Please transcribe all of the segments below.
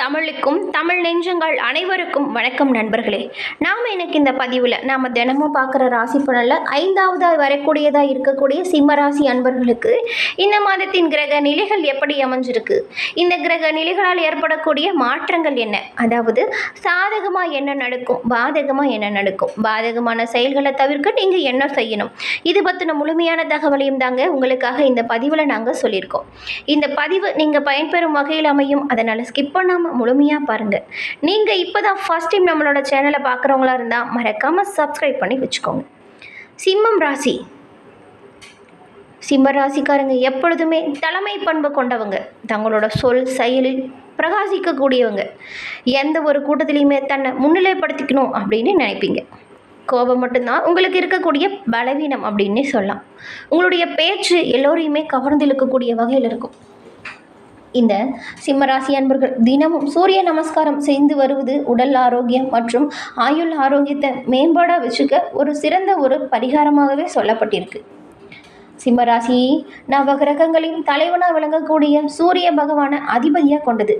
தமிழுக்கும் தமிழ் நெஞ்சங்கள் அனைவருக்கும் வணக்கம் நண்பர்களே. நாம் எனக்கு இந்த பதிவில் நாம் தினமும் பார்க்குற ராசி பலனில் ஐந்தாவதாக வரக்கூடியதாக இருக்கக்கூடிய சிம்ம ராசி அன்பர்களுக்கு இந்த மாதத்தின் கிரக நிலைகள் எப்படி அமைஞ்சிருக்கு? இந்த கிரக நிலைகளால் ஏற்படக்கூடிய மாற்றங்கள் என்ன? அதாவது சாதகமாக என்ன நடக்கும்? பாதகமாக என்ன நடக்கும்? பாதகமான செயல்களை தவிர்க்க நீங்கள் என்ன செய்யணும்? இது பற்றின முழுமையான தகவலையும் தாங்க உங்களுக்காக இந்த பதிவில் நாங்கள் சொல்லியிருக்கோம். இந்த பதிவு நீங்கள் பயன்பெறும் வகையில் அமையும். அதனால் ஸ்கிப் பண்ணாமல் முழுமையாக பாருங்கள் நீங்கள் இப்போ தான் ஃபஸ்ட் டைம் நம்மளோட சேனலை பார்க்குறவங்களா இருந்தால் மறக்காமல் சப்ஸ்கிரைப் பண்ணி வச்சுக்கோங்க. சிம்மம் ராசி. சிம்ம ராசிக்காரங்க எப்பொழுதுமே தலைமை பண்பு கொண்டவங்க. தங்களோட சொல் செயலில் பிரகாசிக்கக்கூடியவங்க. எந்த ஒரு கூட்டத்திலையுமே தன்னை முன்னிலைப்படுத்திக்கணும் அப்படின்னு நினைப்பீங்க. கோபம் மட்டும்தான் உங்களுக்கு இருக்கக்கூடிய பலவீனம் அப்படின்னே சொல்லலாம். உங்களுடைய பேச்சு எல்லோரையுமே கவர்ந்து இழுக்கக்கூடிய வகையில் இருக்கும். இந்த சிம்மராசி அன்பர்கள் தினமும் சூரிய நமஸ்காரம் செய்து வருவது உடல் ஆரோக்கியம் மற்றும் ஆயுள் ஆரோக்கியத்தை மேம்பாடாக வச்சுக்க ஒரு சிறந்த ஒரு பரிகாரமாகவே சொல்லப்பட்டிருக்கு. சிம்மராசி நவகிரகங்களின் தலைவனாக விளங்கக்கூடிய சூரிய பகவான அதிபதியாக கொண்டது.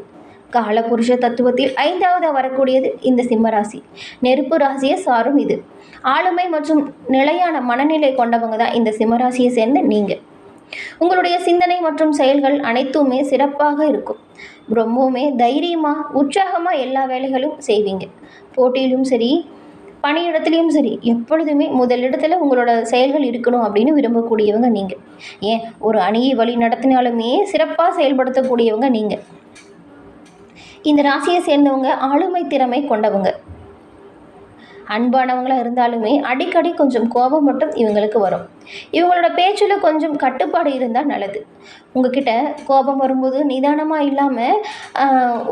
காலபுருஷ தத்துவத்தில் ஐந்தாவது வரக்கூடியது இந்த சிம்மராசி. நெருப்பு ராசியை சாரும் இது. ஆளுமை மற்றும் நிலையான மனநிலை கொண்டவங்க தான் இந்த சிம்மராசியை சேர்ந்த நீங்கள் உங்களுடைய சிந்தனை மற்றும் செயல்கள் அனைத்துமே சிறப்பாக இருக்கும். ரொம்பவுமே தைரியமாக உற்சாகமாக எல்லா வேலைகளும் செய்வீங்க. போட்டியிலும் சரி பணியிடத்துலையும் சரி எப்பொழுதுமே முதலிடத்தில் உங்களோட செயல்கள் இருக்கணும் அப்படின்னு விரும்பக்கூடியவங்க நீங்கள் ஏன்? ஒரு அணியை வழி நடத்தினாலுமே சிறப்பாக செயல்படுத்தக்கூடியவங்க நீங்கள் இந்த ராசியை சேர்ந்தவங்க ஆளுமை திறமை கொண்டவங்க. அன்பானவங்களாக இருந்தாலுமே அடிக்கடி கொஞ்சம் கோபம் மட்டும் இவங்களுக்கு வரும். இவங்களோட பேச்சில் கொஞ்சம் கட்டுப்பாடு இருந்தால் நல்லது. உங்ககிட்ட கோபம் வரும்போது நிதானமாக இல்லாமல்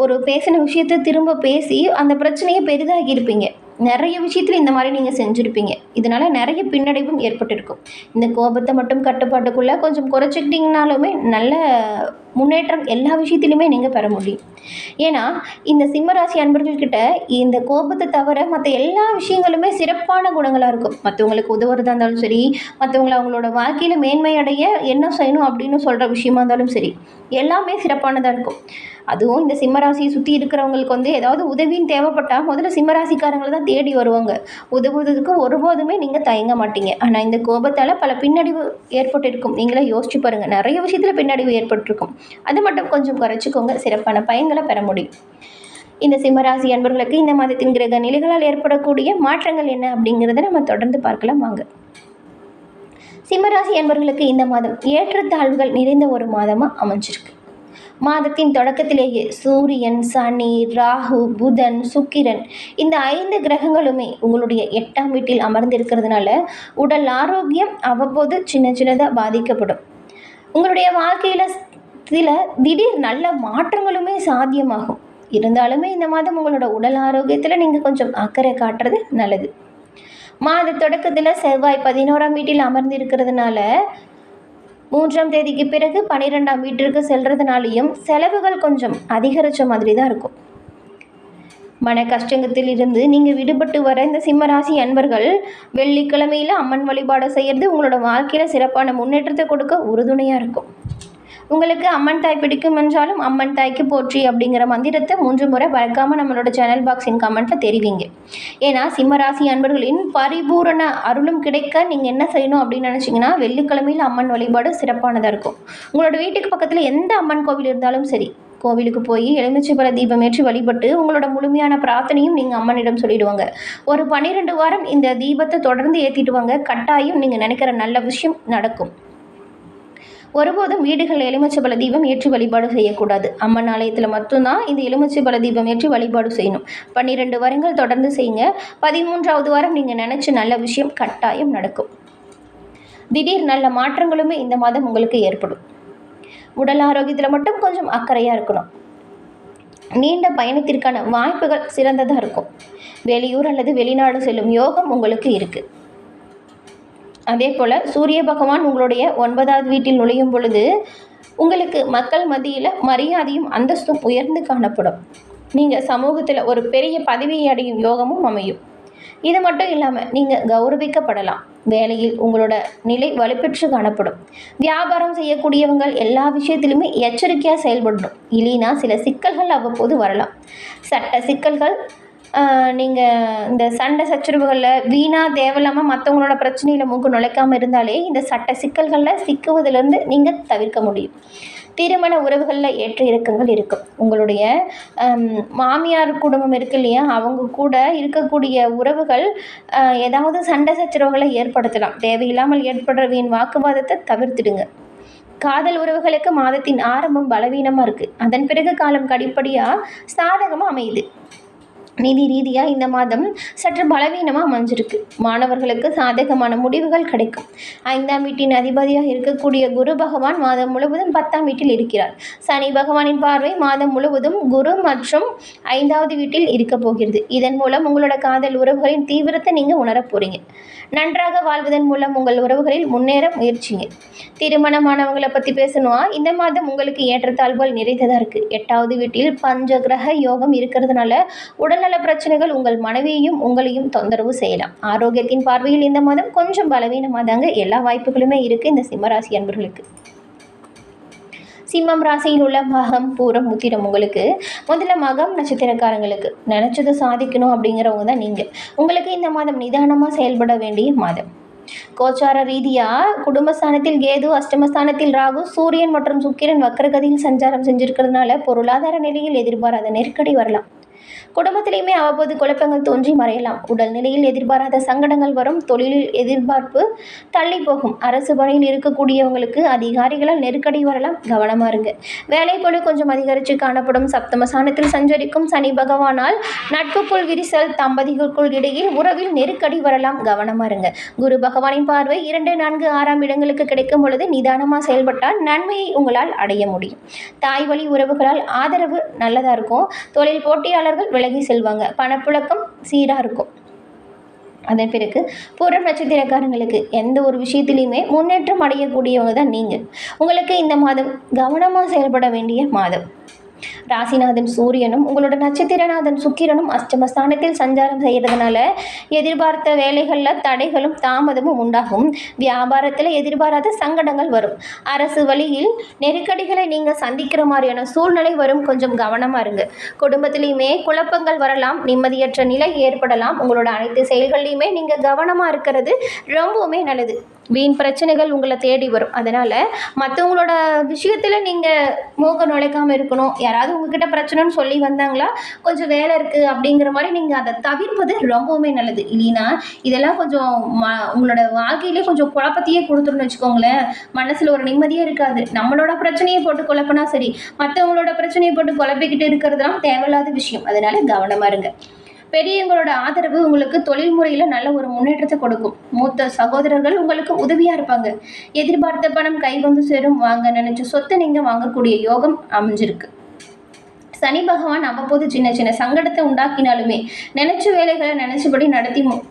ஒரு பேசின விஷயத்தை திரும்ப பேசி அந்த பிரச்சனையை பெரிதாகி இருப்பீங்க நிறைய விஷயத்தில் இந்த மாதிரி நீங்கள் செஞ்சுருப்பீங்க. இதனால் நிறைய பின்னடைவும் ஏற்பட்டிருக்கும். இந்த கோபத்தை மட்டும் கட்டுப்பாட்டுக்குள்ளே கொஞ்சம் குறைச்சிக்கிட்டிங்கனாலுமே நல்ல முன்னேற்றம் எல்லா விஷயத்திலுமே நீங்கள் பெற முடியும். ஏன்னா இந்த சிம்மராசி அன்பர்கள்கிட்ட இந்த கோபத்தை தவிர மற்ற எல்லா விஷயங்களுமே சிறப்பான குணங்களாக இருக்கும். மற்றவங்களுக்கு உதவுறதா இருந்தாலும் சரி மற்றவங்களை அவங்களோட வாழ்க்கையில் மேன்மை அடைய என்ன செய்யணும் அப்படின்னு சொல்கிற விஷயமா இருந்தாலும் சரி எல்லாமே சிறப்பானதாக இருக்கும். அதுவும் இந்த சிம்மராசியை சுற்றி இருக்கிறவங்களுக்கு வந்து ஏதாவது உதவின்னு தேவைப்பட்டால் முதல்ல சிம்மராசிக்காரங்களை தான் தேடி வருவாங்க. உதவுவதற்கு ஒருபோதுமே நீங்கள் தயங்க மாட்டீங்க. ஆனால் இந்த கோபத்தால் பல பின்னடைவு ஏற்பட்டிருக்கும். நீங்களே யோசிச்சு பாருங்கள் நிறைய விஷயத்தில் பின்னடைவு ஏற்பட்டிருக்கும். அது மட்டும் கொஞ்சம் குறைச்சிக்கோங்க. சிறப்பான பயன்களை பெற முடியும். இந்த சிம்மராசி அன்பர்களுக்கு இந்த மாதத்தின் கிரக நிலைகளால் ஏற்படக்கூடிய மாற்றங்கள் என்ன அப்படிங்கிறத நம்ம தொடர்ந்து பார்க்கலாம். வாங்க. சிம்மராசி அன்பர்களுக்கு இந்த மாதம் ஏற்றத்தாழ்வுகள் நிறைந்த ஒரு மாதமாக அமைஞ்சிருக்கு. மாதத்தின் தொடக்கத்திலேயே சூரியன் சனி ராகு புதன் சுக்கிரன் இந்த ஐந்து கிரகங்களுமே உங்களுடைய எட்டாம் வீட்டில் அமர்ந்திருக்கிறதுனால உடல் ஆரோக்கியம் அவ்வப்போது சின்ன சின்னதாக பாதிக்கப்படும். உங்களுடைய வாழ்க்கையில் சில திடீர் நல்ல மாற்றங்களுமே சாத்தியமாகும். இருந்தாலுமே இந்த மாதம் உங்களோட உடல் ஆரோக்கியத்தில் நீங்கள் கொஞ்சம் அக்கறை காட்டுறது நல்லது. மாத தொடக்கத்தில் செவ்வாய் பதினோராம் வீட்டில் அமர்ந்திருக்கிறதுனால மூன்றாம் தேதிக்கு பிறகு பன்னிரெண்டாம் வீட்டிற்கு செல்கிறதுனாலையும் செலவுகள் கொஞ்சம் அதிகரித்த மாதிரி தான் இருக்கும். மன கஷ்டங்கத்தில் இருந்து நீங்கள் விடுபட்டு வர இந்த சிம்மராசி அன்பர்கள் வெள்ளிக்கிழமையில் அம்மன் வழிபாடு செய்கிறது உங்களோட வாழ்க்கையில் சிறப்பான முன்னேற்றத்தை கொடுக்க உறுதுணையாக இருக்கும். உங்களுக்கு அம்மன் தாய் பிடிக்கும் என்றாலும் அம்மன் தாய்க்கு போற்றி அப்படிங்கிற மந்திரத்தை மூன்று முறை மறக்காமல் நம்மளோட சேனல் பாக்ஸின் கமெண்ட்டில் தெரிவிங்க. ஏன்னா சிம்மராசி அன்பர்களின் பரிபூரண அருளும் கிடைக்க நீங்கள் என்ன செய்யணும் அப்படின்னு நினச்சிங்கன்னா வெள்ளிக்கிழமையில் அம்மன் வழிபாடு சிறப்பானதாக இருக்கும். உங்களோட வீட்டுக்கு பக்கத்தில் எந்த அம்மன் கோவில் இருந்தாலும் சரி கோவிலுக்கு போய் எலுமிச்சைப்பழ தீபம் ஏற்றி வழிபட்டு உங்களோட முழுமையான பிரார்த்தனையும் நீங்கள் அம்மனிடம் சொல்லிடுவாங்க. ஒரு பன்னிரெண்டு வாரம் இந்த தீபத்தை தொடர்ந்து ஏற்றிட்டு வாங்க. கட்டாயம் நீங்கள் நினைக்கிற நல்ல விஷயம் நடக்கும். ஒருபோதும் வீடுகளில் பல தீபம் ஏற்றி வழிபாடு செய்யக்கூடாது. அம்மன் ஆலயத்தில் மட்டும்தான் இந்த பல தீபம் ஏற்றி வழிபாடு செய்யணும். பன்னிரெண்டு வாரங்கள் தொடர்ந்து செய்யுங்க. பதிமூன்றாவது வாரம் நீங்கள் நினச்ச நல்ல விஷயம் கட்டாயம் நடக்கும். திடீர் நல்ல மாற்றங்களுமே இந்த மாதம் உங்களுக்கு ஏற்படும். உடல் ஆரோக்கியத்தில் மட்டும் கொஞ்சம் அக்கறையாக இருக்கணும். நீண்ட பயணத்திற்கான வாய்ப்புகள் சிறந்ததாக இருக்கும். வெளியூர் அல்லது வெளிநாடு செல்லும் யோகம் உங்களுக்கு இருக்குது அதே போல் சூரிய பகவான் உங்களுடைய ஒன்பதாவது வீட்டில் நுழையும் பொழுது உங்களுக்கு மக்கள் மத்தியில் மரியாதையும் அந்தஸ்தும் உயர்ந்து காணப்படும். நீங்கள் சமூகத்தில் ஒரு பெரிய பதவியை அடையும் யோகமும் அமையும். இது மட்டும் இல்லாமல் நீங்கள் கௌரவிக்கப்படலாம். வேலையில் உங்களோட நிலை வலுப்பெற்று காணப்படும். வியாபாரம் செய்யக்கூடியவங்கள் எல்லா விஷயத்திலுமே எச்சரிக்கையாக செயல்படணும். இல்லைனா சில சிக்கல்கள் அவ்வப்போது வரலாம். சட்ட சிக்கல்கள் நீங்கள் இந்த சண்டை சச்சரவுகளில் வீணாக தேவையில்லாமல் மற்றவங்களோட பிரச்சனையில் மூக்கு நுழைக்காமல் இருந்தாலே இந்த சட்ட சிக்கல்களில் சிக்குவதிலிருந்து நீங்கள் தவிர்க்க முடியும். திருமண உறவுகளில் ஏற்ற இறக்கங்கள் இருக்கும். உங்களுடைய மாமியார் குடும்பம் இருக்கு இல்லையா? அவங்க கூட இருக்கக்கூடிய உறவுகள் ஏதாவது சண்டை சச்சரவுகளை ஏற்படுத்தலாம். தேவையில்லாமல் ஏற்படுற வீண் வாக்குவாதத்தை தவிர்த்துடுங்க. காதல் உறவுகளுக்கு மாதத்தின் ஆரம்பம் பலவீனமாக இருக்குது அதன் பிறகு காலம் கடிப்படியாக சாதகமாக அமையுது. நிதி ரீதியாக இந்த மாதம் சற்று பலவீனமாக அமைஞ்சிருக்கு. மாணவர்களுக்கு சாதகமான முடிவுகள் கிடைக்கும். ஐந்தாம் வீட்டின் அதிபதியாக இருக்கக்கூடிய குரு பகவான் மாதம் முழுவதும் பத்தாம் வீட்டில் இருக்கிறார். சனி பகவானின் பார்வை மாதம் முழுவதும் குரு மற்றும் ஐந்தாவது வீட்டில் இருக்க போகிறது. இதன் மூலம் உங்களோட காதல் உறவுகளின் தீவிரத்தை நீங்கள் உணரப் போகிறீங்க நன்றாக வாழ்வதன் மூலம் உங்கள் உறவுகளில் முன்னேற முயற்சிங்க. திருமணமானவங்களை பற்றி பேசணுமா? இந்த மாதம் உங்களுக்கு ஏற்றத்தாழ்வுகள் நிறைந்ததாக இருக்குது எட்டாவது வீட்டில் பஞ்சகிரக யோகம் இருக்கிறதுனால உடல்நல பிரச்சனைகள் உங்கள் மனைவியையும் உங்களையும் தொந்தரவு செய்யலாம். ஆரோக்கியத்தின் பார்வையில் இந்த மாதம் கொஞ்சம் பலவீனமாக தாங்க எல்லா வாய்ப்புகளுமே இருக்குது இந்த சிம்மராசி அன்பர்களுக்கு. சிம்மம் ராசியில் உள்ள மகம் பூரம் உத்திரம் உங்களுக்கு முதல்ல மகம் நட்சத்திரக்காரங்களுக்கு நினச்சதை சாதிக்கணும் அப்படிங்கிறவங்க தான் நீங்கள் உங்களுக்கு இந்த மாதம் நிதானமாக செயல்பட வேண்டிய மாதம். கோச்சார ரீதியாக குடும்பஸ்தானத்தில் கேது அஷ்டமஸ்தானத்தில் ராகு சூரியன் மற்றும் சுக்கிரன் வக்கரகதியில் சஞ்சாரம் செஞ்சிருக்கிறதுனால பொருளாதார நிலையில் எதிர்பாராத நெருக்கடி வரலாம். குடும்பத்திலையுமே அவ்வப்போது குழப்பங்கள் தோன்றி மறையலாம். உடல் நிலையில் எதிர்பாராத சங்கடங்கள் வரும். தொழிலில் எதிர்பார்ப்பு தள்ளி போகும். அரசு பணியில் இருக்கக்கூடியவங்களுக்கு அதிகாரிகளால் நெருக்கடி வரலாம். கவனமாக இருங்க. வேலைப்பளு கொஞ்சம் அதிகரித்து காணப்படும். சப்தமசானத்தில் சஞ்சரிக்கும் சனி பகவானால் நட்புக்குள் விரிசல் தம்பதிகளுக்குள் இடையில் உறவில் நெருக்கடி வரலாம். கவனமாக இருங்க. குரு பகவானின் பார்வை இரண்டு நான்கு ஆறாம் இடங்களுக்கு கிடைக்கும் பொழுது நிதானமாக செயல்பட்டால் நன்மையை உங்களால் அடைய முடியும். தாய் வழி உறவுகளால் ஆதரவு நல்லதாக இருக்கும். தொழில் போட்டியாளர் போட்டியாளர்கள் விலகி செல்வாங்க. பணப்புழக்கம் சீராக இருக்கும். அதன் பிறகு பூரம் நட்சத்திரக்காரங்களுக்கு எந்த ஒரு விஷயத்திலையுமே முன்னேற்றம் அடையக்கூடியவங்க தான் நீங்கள் உங்களுக்கு இந்த மாதம் கவனமாக செயல்பட வேண்டிய மாதம். ராசிநாதன் சூரியனும் உங்களோட நட்சத்திரநாதன் சுக்கிரனும் அஷ்டமஸ்தானத்தில் சஞ்சாரம் செய்கிறதுனால எதிர்பார்த்த வேலைகளில் தடைகளும் தாமதமும் உண்டாகும். வியாபாரத்தில் எதிர்பாராத சங்கடங்கள் வரும். அரசு வழியில் நெருக்கடிகளை நீங்கள் சந்திக்கிற மாதிரியான சூழ்நிலை வரும். கொஞ்சம் கவனமாக இருங்க. குடும்பத்திலையுமே குழப்பங்கள் வரலாம். நிம்மதியற்ற நிலை ஏற்படலாம். உங்களோட அனைத்து செயல்கள்லையுமே நீங்கள் கவனமாக இருக்கிறது ரொம்பவுமே நல்லது. வீண் பிரச்சனைகள் உங்களை தேடி வரும். அதனால் மற்றவங்களோட விஷயத்தில் நீங்கள் மூக்க நுழைக்காமல் இருக்கணும். யாராவது உங்ககிட்ட பிரச்சனைன்னு சொல்லி வந்தாங்களா கொஞ்சம் வேலை இருக்குது அப்படிங்கிற மாதிரி நீங்கள் அதை தவிர்ப்பது ரொம்பவுமே நல்லது. இல்லைன்னா இதெல்லாம் கொஞ்சம் ம உங்களோட வாழ்க்கையிலே கொஞ்சம் குழப்பத்தையே கொடுத்துருன்னு வச்சுக்கோங்களேன். மனசில் ஒரு நிம்மதியே இருக்காது. நம்மளோட பிரச்சனையை போட்டு குழப்பினா சரி மற்றவங்களோட பிரச்சனையை போட்டு குழப்பிக்கிட்டு இருக்கிறதுலாம் தேவையில்லாத விஷயம். அதனால் கவனமாக இருங்க. பெரியவங்களோட ஆதரவு உங்களுக்கு தொழில் முறையில் நல்ல ஒரு முன்னேற்றத்தை கொடுக்கும். மூத்த சகோதரர்கள் உங்களுக்கு உதவியாக இருப்பாங்க. எதிர்பார்த்த பணம் கை வந்து சேரும். வாங்க நினைச்ச சொத்தை நீங்கள் வாங்கக்கூடிய யோகம் அமைஞ்சிருக்கு. சனி பகவான் அவ்வப்போது சின்ன சின்ன சங்கடத்தை உண்டாக்கினாலுமே நினைச்ச வேலைகளை நினைச்சபடி நடத்தி மு-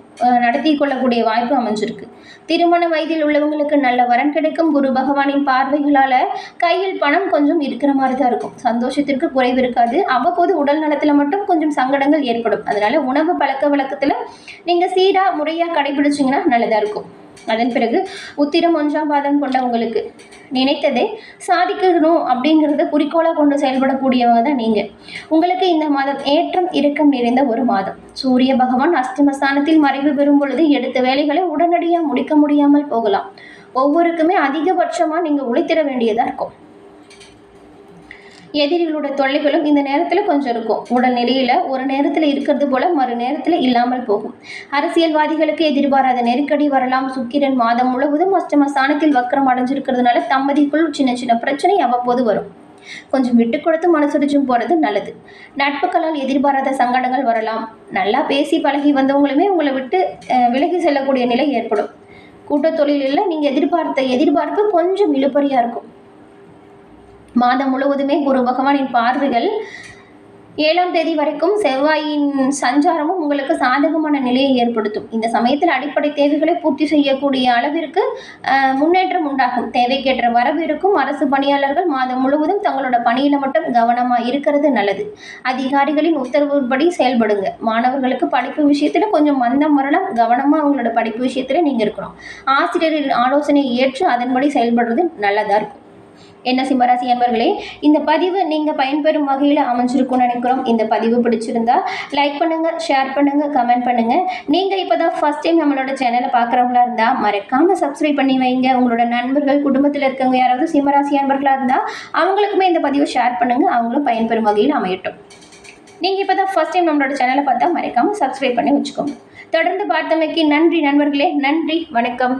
நடத்தி கொள்ளக்கூடிய வாய்ப்பு அமைஞ்சிருக்கு. திருமண வயதில் உள்ளவங்களுக்கு நல்ல வரன் கிடைக்கும் குரு பகவானின் பார்வைகளால் கையில் பணம் கொஞ்சம் இருக்கிற மாதிரி தான் இருக்கும். சந்தோஷத்திற்கு குறைவு இருக்காது. அவ்வப்போது உடல் நலத்தில் மட்டும் கொஞ்சம் சங்கடங்கள் ஏற்படும். அதனால உணவு பழக்க வழக்கத்தில் நீங்கள் சீராக முறையாக கடைபிடிச்சிங்கன்னா நல்லதாக இருக்கும். அதன் பிறகு உத்திரம் ஒன்றாம் பாதம் கொண்ட உங்களுக்கு நினைத்ததை சாதிக்கணும் அப்படிங்கிறத குறிக்கோளாக கொண்டு செயல்படக்கூடியவங்க தான் நீங்கள் உங்களுக்கு இந்த மாதம் ஏற்றம் இறக்கம் நிறைந்த ஒரு மாதம். சூரிய பகவான் அஸ்திமஸ்தானத்தில் மறைவு பெறும் பொழுது எடுத்த வேலைகளை உடனடியாக முடிக்க முடியாமல் போகலாம். ஒவ்வொருக்குமே அதிகபட்சமாக நீங்கள் உழைத்திட வேண்டியதாக இருக்கும். எதிரிகளோட தொல்லைகளும் இந்த நேரத்தில் கொஞ்சம் இருக்கும். உடல் நிலையில் ஒரு நேரத்தில் இருக்கிறது போல மறு நேரத்தில் இல்லாமல் போகும். அரசியல்வாதிகளுக்கு எதிர்பாராத நெருக்கடி வரலாம். சுக்கிரன் மாதம் முழுவதும் அஷ்டம ஸ்தானத்தில் வக்கரம் அடைஞ்சிருக்கிறதுனால தம்பதிக்குள் சின்ன சின்ன பிரச்சனை அவ்வப்போது வரும். கொஞ்சம் விட்டு கொடுத்து மனசுடிச்சும் போகிறது நல்லது. நட்புகளால் எதிர்பாராத சங்கடங்கள் வரலாம். நல்லா பேசி பழகி வந்தவங்களுமே உங்களை விட்டு விலகி செல்லக்கூடிய நிலை ஏற்படும். கூட்டத் தொழிலில் நீங்கள் எதிர்பார்த்த எதிர்பார்ப்பு கொஞ்சம் இழுபறியாக இருக்கும். மாதம் முழுவதுமே குரு பகவானின் பார்வைகள் ஏழாம் தேதி வரைக்கும் செவ்வாயின் சஞ்சாரமும் உங்களுக்கு சாதகமான நிலையை ஏற்படுத்தும். இந்த சமயத்தில் அடிப்படை தேவைகளை பூர்த்தி செய்யக்கூடிய அளவிற்கு முன்னேற்றம் உண்டாகும். தேவைக்கேற்ற வரவு இருக்கும். அரசு பணியாளர்கள் மாதம் முழுவதும் தங்களோட பணியில் மட்டும் கவனமாக இருக்கிறது நல்லது. அதிகாரிகளின் உத்தரவுப்படி செயல்படுங்க. மாணவர்களுக்கு படிப்பு விஷயத்தில் கொஞ்சம் மந்தம் வரலாம். கவனமாக அவங்களோட படிப்பு விஷயத்தில் நீங்கள் இருக்கணும். ஆசிரியரின் ஆலோசனையை ஏற்று அதன்படி செயல்படுறது நல்லதாக இருக்கும். என்ன சிம்மராசி அன்பர்களே இந்த பதிவு நீங்கள் பயன்பெறும் வகையில் அமைஞ்சிருக்கும்னு நினைக்கிறோம். இந்த பதிவு பிடிச்சிருந்தா லைக் பண்ணுங்கள் ஷேர் பண்ணுங்கள் கமெண்ட் பண்ணுங்கள் நீங்கள் இப்போ தான் ஃபஸ்ட் டைம் நம்மளோட சேனலை பார்க்குறவங்களா இருந்தால் மறக்காமல் சப்ஸ்கிரைப் பண்ணி வைங்க. உங்களோட நண்பர்கள் குடும்பத்தில் இருக்கவங்க யாராவது சிம்மராசி அன்பர்களாக இருந்தால் அவங்களுக்குமே இந்த பதிவை ஷேர் பண்ணுங்கள் அவங்களும் பயன்பெறும் வகையில் அமையட்டும். நீங்கள் இப்போ தான் ஃபஸ்ட் டைம் நம்மளோட சேனலை பார்த்தா மறக்காமல் சப்ஸ்கிரைப் பண்ணி வச்சுக்கோங்க. தொடர்ந்து பார்த்தமைக்கு நன்றி நண்பர்களே. நன்றி வணக்கம்.